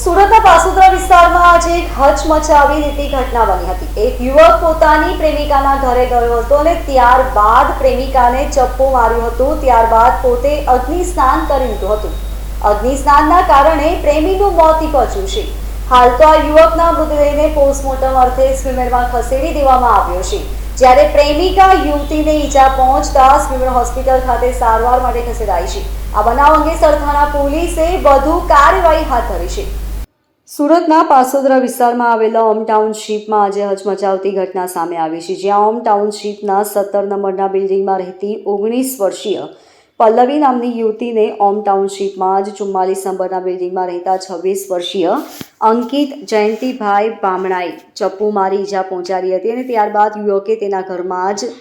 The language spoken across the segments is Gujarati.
સુરતના પાસુદ્રા વિસ્તારમાં આજે એક હચમચાવી રીતની ઘટના બની હતી. એક યુવક પોતાની પ્રેમિકાના ઘરે ગયો હતો અને ત્યારબાદ પ્રેમિકાને ચપ્પો માર્યો હતો. ત્યારબાદ પોતે અગ્નિ સ્નાન કરી લીધું હતું. અગ્નિ સ્નાનના કારણે પ્રેમીનું મોત નીપજ્યું છે. હાલ તો આ યુવકના મૃતદેહને પોસ્ટમોર્ટમ અર્થે સ્વિમેરમાં ખસેડી દેવામાં આવ્યો છે. જ્યારે પ્રેમિકા યુવતીને ઈજા પહોંચતા સ્વિમર હોસ્પિટલ ખાતે સારવાર માટે ખસેડાઈ છે. આ બનાવ અંગે સરથાણા પોલીસે વધુ કાર્યવાહી હાથ ધરી છે. સુરતના પાસોદરા વિસ્તારમાં આવેલા ઓમ ટાઉનશીપમાં આજે હચમચાવતી ઘટના સામે આવી છે, જ્યાં ઓમ ટાઉનશીપના સત્તર નંબરના બિલ્ડિંગમાં રહેતી ઓગણીસ વર્ષીય પલ્લવી નામની યુવતીને ઓમ ટાઉનશીપમાં જ ચુમ્માલીસ નંબરના બિલ્ડિંગમાં રહેતા છવ્વીસ વર્ષીય અંકિત જયંતિભાઈ બામણાએ ચપ્પુ મારી ઈજા પહોંચાડી હતી અને ત્યારબાદ યુવકે તેના ઘરમાં જ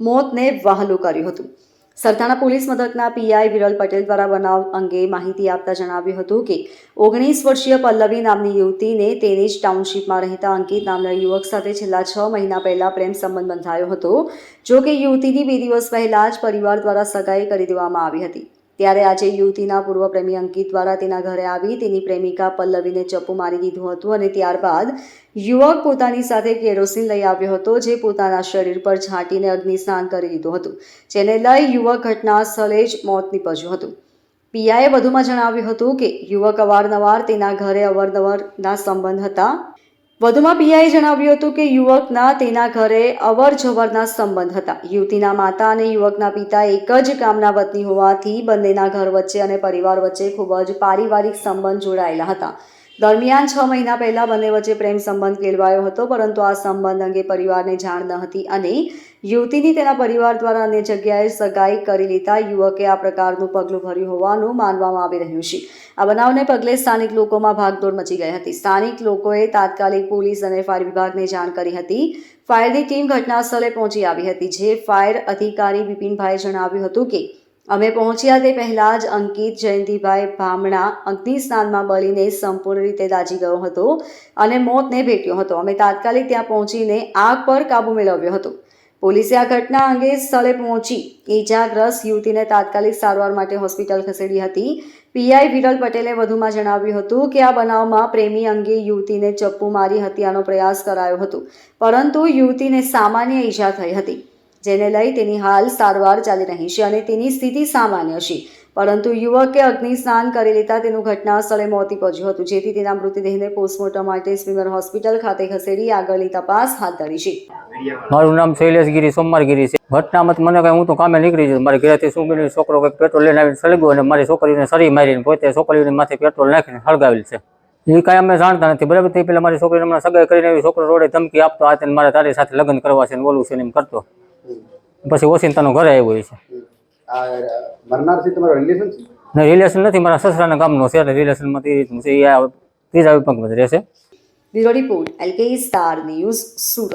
મોતને વહાલું કર્યું હતું. સરથાણા પોલીસ મથકના પીઆઈ વિરલ પટેલ દ્વારા બનાવ અંગે માહિતી આપતા જણાવ્યું હતું કે, ઓગણીસ વર્ષીય પલ્લવી નામની યુવતીને તેની જ ટાઉનશીપમાં રહેતા અંકિત નામના યુવક સાથે છેલ્લા છ મહિના પહેલા પ્રેમ સંબંધ બંધાયો હતો, જો કે યુવતીની બે દિવસ પહેલા જ પરિવાર દ્વારા સગાઈ કરી દેવામાં આવી હતી. ત્યારે આજે યુવતીના પૂર્વ પ્રેમી અંકિત દ્વારા તેના ઘરે આવી તેની પ્રેમિકા પલ્લવીને ચપ્પુ મારી દીધું હતું અને ત્યારબાદ યુવક પોતાની સાથે કેરોસીન લઈ આવ્યો હતો જે પોતાના શરીર પર છાંટીને અગ્નિસ્નાન કરી દીધું હતું, જેને લઈ યુવક ઘટના સ્થળે જ મોત નીપજ્યું હતું. પીઆઈએ વધુમાં જણાવ્યું હતું કે યુવક અવારનવાર તેના ઘરે અવારનવારના સંબંધ હતા. વધુમાં પીઆઈએ જણાવ્યું હતું કે યુવકના તેના ઘરે અવર જવરના સંબંધ હતા. યુવતીના માતા અને યુવકના પિતા એક જ ગામના વતની હોવાથી બંનેના ઘર વચ્ચે અને પરિવાર વચ્ચે ખૂબ જ પારિવારિક સંબંધ જોડાયેલા હતા. દરમિયાન છ મહિના પહેલા બંને વચ્ચે પ્રેમ સંબંધ કેળવાયો હતો, પરંતુ આ સંબંધ અંગે પરિવારને જાણ ન હતી અને યુવતીની તેના પરિવાર દ્વારા અન્ય જગ્યાએ સગાઈ કરી લેતા યુવકે આ પ્રકારનું પગલું ભર્યું હોવાનું માનવામાં આવી રહ્યું છે. આ બનાવને પગલે સ્થાનિક લોકોમાં ભાગદોડ મચી ગઈ હતી. સ્થાનિક લોકોએ તાત્કાલિક પોલીસ અને ફાયર વિભાગને જાણ કરી હતી. ફાયરની ટીમ ઘટના સ્થળે પહોંચી આવી હતી, જે ફાયર અધિકારી બિપિનભાઈએ જણાવ્યું હતું કે, અમે પહોંચ્યા તે પહેલા જ અંકિત જયંતિભાઈ ભામણા અગ્નિ સ્નાનમાં બળીને સંપૂર્ણ રીતે દાજી ગયો હતો અને મોતને ભેટ્યો હતો. અમે તાત્કાલિક ત્યાં પહોંચીને આગ પર કાબુ મેળવ્યો હતો. પોલીસે આ ઘટના અંગે સ્થળે પહોંચી. ઈજાગ્રસ્ત યુવતીને તાત્કાલિક સારવાર માટે હોસ્પિટલ ખસેડી હતી. પીઆઈ વિરલ પટેલે વધુમાં જણાવ્યું હતું કે આ બનાવમાં પ્રેમી અંગે યુવતીને ચપ્પુ મારી હત્યાનો પ્રયાસ કરાયો હતો, પરંતુ યુવતીને સામાન્ય ઈજા થઈ હતી. જેને લઈ તેની હાલ સારવાર ચાલી રહી છે અને તેની સ્થિતિ સામાન્ય છે. પરંતુ યુવકે અગ્નિ સ્નાન કરી લેતા તેનું ઘટના સ્થળે મોત નીપજ્યું હતું, જેથી તેના મૃતદેહને પોસ્ટમોર્ટમ માટે સ્વિમર હોસ્પિટલ ખાતે ખસેડી આગળની તપાસ હાથ ધરી છે. મારું નામ શૈલેષગીરી સોમવારગીરી છે. ઘટનામાં મત મને કાંઈ હું તો કામે નીકળી છું મારે ઘરેથી શું બન્યું છોકરો કંઈક પેટ્રોલ લઈને આવીને સળગ્યો અને મારી છોકરીને સરી મારીને પોતે છોકરીને માથે પેટ્રોલ નાખીને સળગાવેલ છે. એ કાંઈ અમે જાણતા નથી. બરાબર? તે પહેલાં મારી છોકરીને હમણાં સગાઈ કરીને છોકરો રોડે ધમકી આપતો આ મારે તારી સાથે લગ્ન કરવા છે ને બોલવું છે ને એમ કરતો. પછી ઓસિંતાનો ઘરે આવ્યો છે. તમારો રિલેશન છે? ને રિલેશન નથી મારા સસરાના ગામનો છે એટલે રિલેશનમાં તે રીતનું છે એ ત્રીજા વિભાગમાં રહેશે bureau report LK star news Surat.